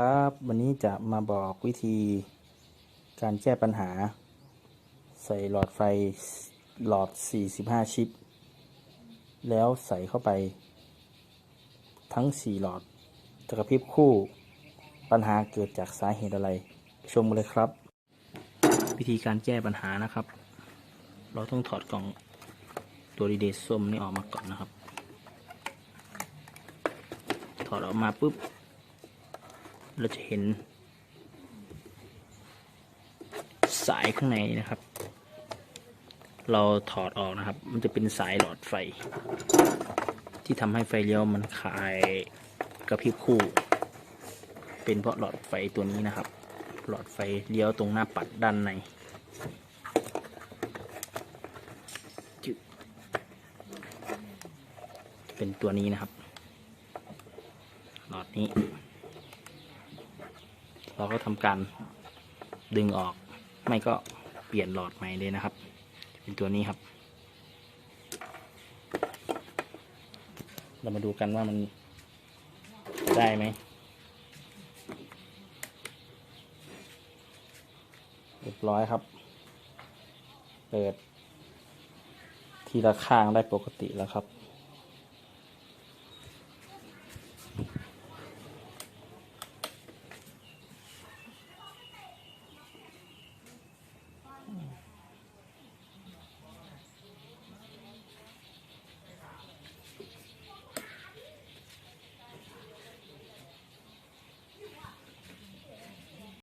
ครับวันนี้จะมาบอกวิธีการแก้ปัญหา ใส่หลอดไฟหลอด 45 ชิป แล้วใส่เข้าไป ทั้ง 4 หลอดจะกระพริบคู่ปัญหาเกิดจากสาเหตุอะไร ชมเลยครับ วิธีการแก้ปัญหานะครับ เราต้องถอดกล่องตัวดีเดซส้มนี่ออกมาก่อนนะครับ ถอดออกมาปุ๊บ เราจะเห็น สายข้างในนะครับ เราถอดออกนะครับ มันจะเป็นสายหลอดไฟ ที่ทำให้ไฟเลี้ยวมันคลายกระพริบคู่ เป็นเพราะหลอดไฟตัวนี้นะครับ หลอดไฟเลี้ยวตรงหน้าปัดด้านในเป็นตัวนี้นะครับ หลอดนี้ เราก็ทำการดึงออก ไม่ก็เปลี่ยนหลอดใหม่เลยนะครับ เป็นตัวนี้ครับ เรามาดูกันว่ามันได้ไหมเรียบร้อยครับ เปิด ทีละข้างได้ปกติแล้วครับ